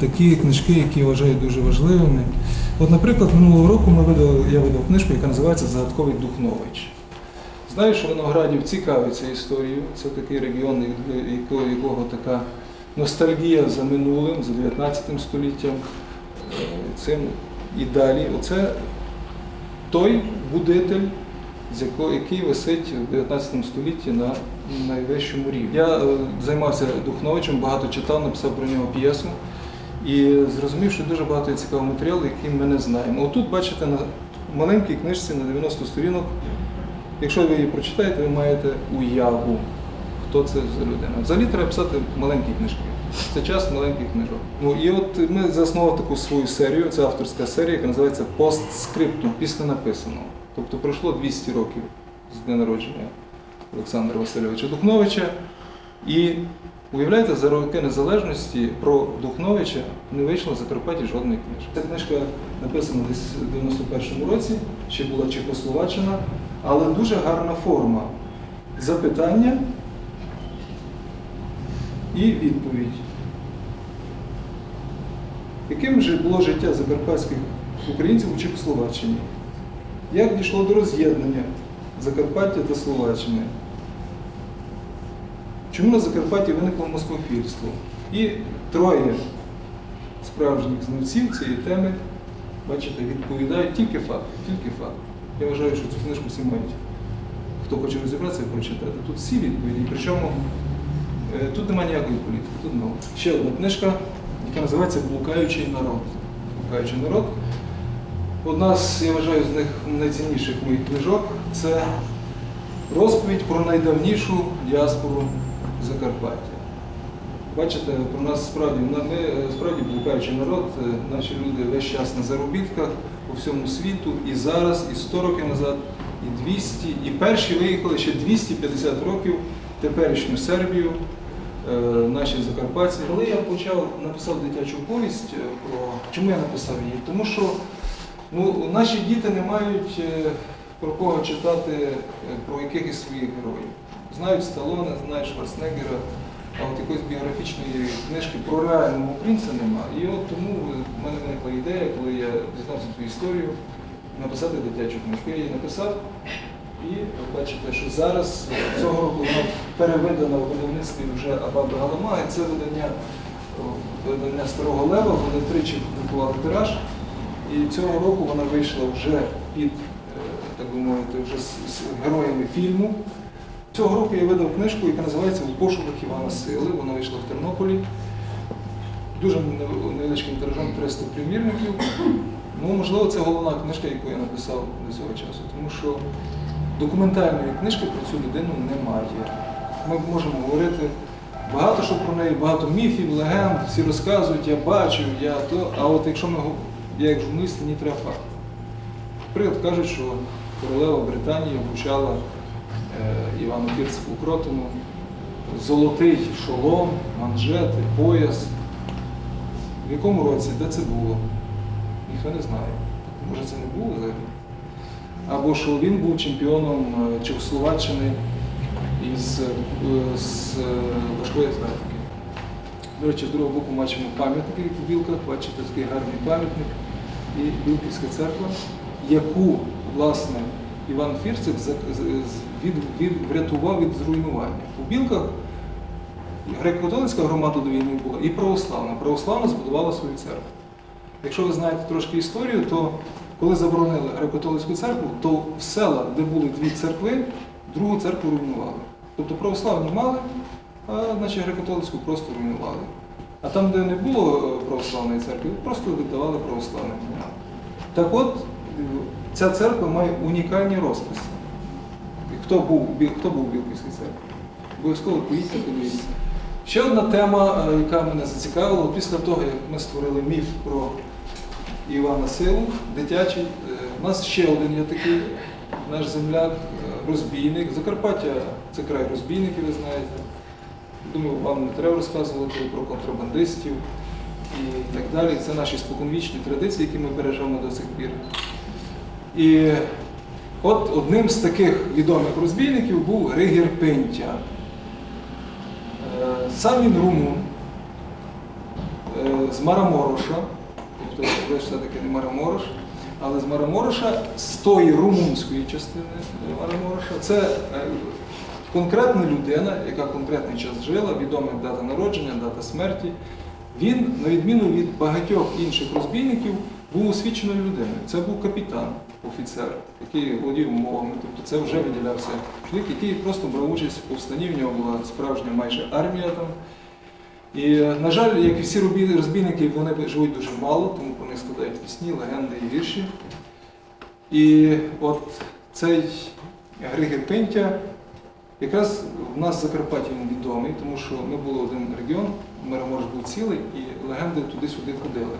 такі книжки, які я вважаю дуже важливими. От, наприклад, минулого року ми видали, я видав книжку, яка називається Загадковий Духнович. Знаю, що Виноградів цікавиться історією. Це такий регіон, якого, якого така ностальгія за минулим, за 19 століттям, цим і далі. Оце той будитель, який висить в 19 столітті на найвищому рівні. Я е, займався Духновичем, багато читав, написав про нього п'єсу і зрозумів, що дуже багато цікавого матеріалу, який ми не знаємо. Отут, бачите, на маленькій книжці на 90 сторінок, якщо ви її прочитаєте, ви маєте уяву, хто це за людина. Взагалі треба писати маленькі книжки. Це час маленьких книжок. Ну і от ми заснували таку свою серію, це авторська серія, яка називається Постскриптум після написаного. Тобто пройшло 200 років з дня народження Олександра Васильовича Духновича. І уявляєте, за роки незалежності про Духновича не вийшло Закарпатті жодної книжки. Ця книжка написана десь в 91-му році, ще була Чехословаччина, але дуже гарна форма запитання і відповідь. Яким же було життя закарпатських українців у Чехословаччині? Як дійшло до роз'єднання Закарпаття та Словаччини? Чому на Закарпатті виникло москофільство? І троє справжніх знавців цієї теми, бачите, відповідають тільки факт, тільки факт. Я вважаю, що цю книжку всі мають. Хто хоче розібратися, прочитати. Тут всі відповіді. Причому е, тут немає ніякої політики, тут наука. Ще одна книжка, яка називається Блукаючий народ. Блукаючий народ. Одна з, я вважаю, з них найцінніших моїх книжок це розповідь про найдавнішу діаспору Закарпаття. Бачите, про нас справді ми е, справді блукаючий народ, е, наші люди весь час на заробітках по всьому світу, і зараз, і 100 років назад, і 200, і перші виїхали ще 250 років теперішню Сербію, е, наші закарпатці. Коли я почав написав дитячу повість про чому я написав її? Тому що ну, наші діти не мають про кого читати про якихось своїх героїв. Знають Сталоне, знають Шварценеггера, а от якоїсь біографічної книжки про реального українця нема. І от тому в мене виникла ідея, коли я дізнався цю історію, написати дитячу книжку. Я її написав. І ви бачите, що зараз е, цього року вона перевидана в видавництві вже Абаби Галама, і це видання, видання Старого Лева, вони тричі друкували тираж. І цього року вона вийшла вже під, е, так би мовити, вже з героями фільму. Цього року я видав книжку, яка називається У пошуках Івана Сили. Вона вийшла в Тернополі. Дуже невеличким тиражом 300 примірників. Ну, можливо, це головна книжка, яку я написав до цього часу, тому що документальної книжки про цю людину немає. Ми можемо говорити багато що про неї, багато міфів, легенд, всі розказують, я бачив, я то. А от якщо ми я як журналіст, мені треба факт. Наприклад, кажуть, що королева Британії обучала е, Івану Фірцеву Кротину золотий шолом, манжети, пояс. В якому році, де це було? Ніхто не знає. Може це не було взагалі? Або що він був чемпіоном е, Чехословаччини із, е, з важкої атлетики. До речі, з другого боку бачимо пам'ятники в білках, бачите такий гарний пам'ятник і Білківська церква, яку, власне, Іван Фірцик від, від, врятував від зруйнування. У білках греко-католицька громада до війни була і православна. Православна збудувала свою церкву. Якщо ви знаєте трошки історію, то коли заборонили греко-католицьку церкву, то в селах, де були дві церкви, другу церкву руйнували. Тобто православні мали, а значить греко-католицьку просто руйнували. А там, де не було православної церкви, просто віддавали православним. Так от, ця церква має унікальні розписи. Хто був, хто був в Білківській церкві? Обов'язково поїдьте, подивіться. Ще одна тема, е, яка мене зацікавила, після того, як ми створили міф про Івана Силу, дитячий, е, у нас ще один є такий наш земляк, е, розбійник. Закарпаття це край розбійників, ви знаєте. Думаю, вам не треба розказувати про контрабандистів і так далі. Це наші споконвічні традиції, які ми бережемо до сих пір. І от одним з таких відомих розбійників був Ригір Пинтя. Е, Сам він румун. е, з Марамороша, тобто це все-таки не Мараморош, але з Марамороша, з тої румунської частини Марамороша, це е, конкретна людина, яка конкретний час жила, відома дата народження, дата смерті. Він, на відміну від багатьох інших розбійників, був освіченою людиною. Це був капітан, офіцер, який володів мовами. Тобто це вже виділявся чоловік, який просто брав участь в повстанні, в нього була справжня майже армія там. І, на жаль, як і всі розбійники, вони живуть дуже мало, тому про них складають пісні, легенди і вірші. І от цей Григір Пинтя, якраз в нас в Закарпатті він відомий, тому що ми були один регіон, Мироморж був цілий, і легенди туди-сюди ходили.